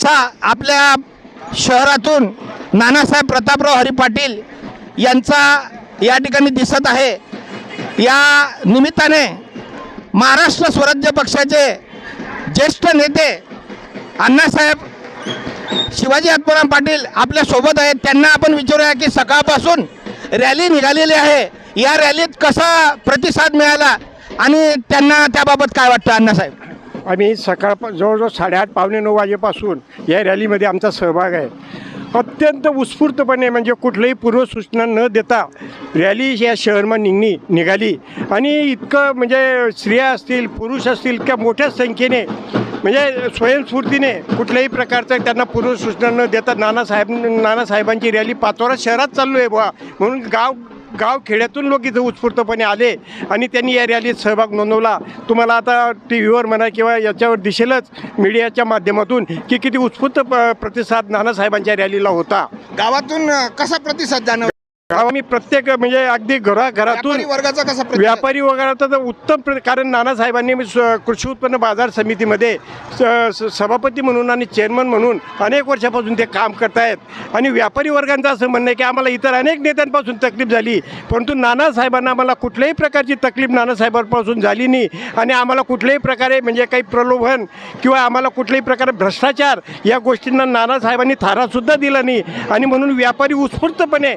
जलसा आपल्या शहरातून नानासाहेब प्रतापराव हरी पाटील यांचा या ठिकाणी दिसत आहे. या निमित्ताने महाराष्ट्र स्वराज्य पक्षाचे ज्येष्ठ नेते अण्णासाहेब शिवाजी आत्माराम पाटील आपल्यासोबत आहेत. त्यांना आपण विचारूया की सकाळपासून रॅली निघालेली आहे. या रॅलीत कसा प्रतिसाद मिळाला आणि त्यांना त्याबाबत काय वाटतं अण्णासाहेब? आम्ही सकाळ जवळजवळ साडेआठ पावणे नऊ वाजेपासून या रॅलीमध्ये आमचा सहभाग आहे. अत्यंत उत्स्फूर्तपणे म्हणजे कुठल्याही पूर्वसूचना न देता रॅली या शहरमा निघणी निघाली. आणि इतकं म्हणजे स्त्रिया असतील पुरुष असतील इतक्या मोठ्या संख्येने म्हणजे स्वयंस्फूर्तीने कुठल्याही प्रकारचं त्यांना पूर्वसूचना न देता नानासाहेब नानासाहेबांची रॅली पाचोरा शहरात चाललो आहे बुवा. म्हणून गाव गाव खेड्यातून लोक इथं उत्स्फूर्तपणे आले आणि त्यांनी या रॅलीत सहभाग नोंदवला. तुम्हाला आता टी व्हीवर म्हणा किंवा याच्यावर दिसेलच मीडियाच्या माध्यमातून की किती उत्स्फूर्त प- प्रतिसाद नानासाहेबांच्या रॅलीला होता. गावातून कसा प्रतिसाद जाणव आम्ही प्रत्येक म्हणजे अगदी घराघरातून व्यापारी वर्गाचा कसा? व्यापारी वगैरे तर उत्तम कारण नानासाहेबांनी कृषी उत्पन्न बाजार समितीमध्ये सभापती म्हणून आणि चेअरमन म्हणून अनेक वर्षापासून ते काम करतायत. आणि व्यापारी वर्गांचं असं म्हणणं आहे की आम्हाला इतर अनेक नेत्यांपासून तकलीफ झाली परंतु नानासाहेबांना आम्हाला कुठल्याही प्रकारची तकलीफ नानासाहेबांपासून झाली नाही. आणि आम्हाला कुठल्याही प्रकारे म्हणजे काही प्रलोभन किंवा आम्हाला कुठल्याही प्रकारे भ्रष्टाचार या गोष्टींना नानासाहेबांनी थारासुद्धा दिला नाही. आणि म्हणून व्यापारी उत्स्फूर्तपणे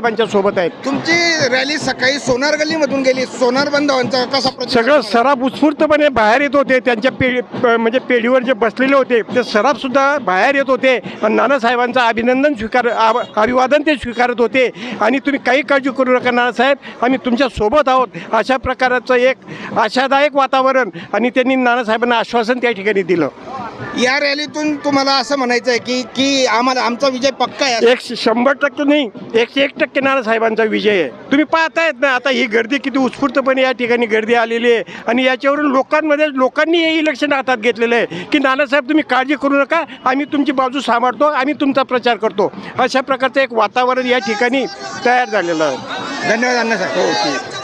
नानासाहेबांच्या सोबत आहेत. तुमची रॅली सकाळी सोनार गल्लीमधून गेली. सोनार बंधवांचा कसा प्रतिसाद सगळं सराफ उत्स्फूर्तपणे बाहेर येत होते. त्यांच्या पेढी प- म्हणजे पेढीवर जे बसलेले होते ते सराफसुद्धा बाहेर येत होते. आणि नानासाहेबांचं अभिनंदन स्वीकार अभिवादन ते स्वीकारत होते. आणि तुम्ही काही काळजी करू नका नानासाहेब आम्ही तुमच्यासोबत आहोत. अशा प्रकारचं एक आशादायक वातावरण. आणि त्यांनी नानासाहेबांना आश्वासन त्या ठिकाणी दिलं. या रॅलीतून तुम्हाला असं म्हणायचं आहे की की आम्हाला आमचा विजय पक्का आहे एक शंभर टक्के नाही एकशे एक टक्के नानासाहेबांचा विजय आहे. तुम्ही पाहतायत ना आता ही गर्दी किती उत्स्फूर्तपणे या ठिकाणी गर्दी आलेली आहे. आणि याच्यावरून लोकांमध्ये लोकांनी हे इलेक्शन हातात घेतलेलं आहे की नानासाहेब तुम्ही काळजी करू नका. आम्ही तुमची बाजू सांभाळतो आम्ही तुमचा प्रचार करतो. अशा प्रकारचं एक वातावरण या ठिकाणी तयार झालेलं आहे. धन्यवाद अण्णासाहेब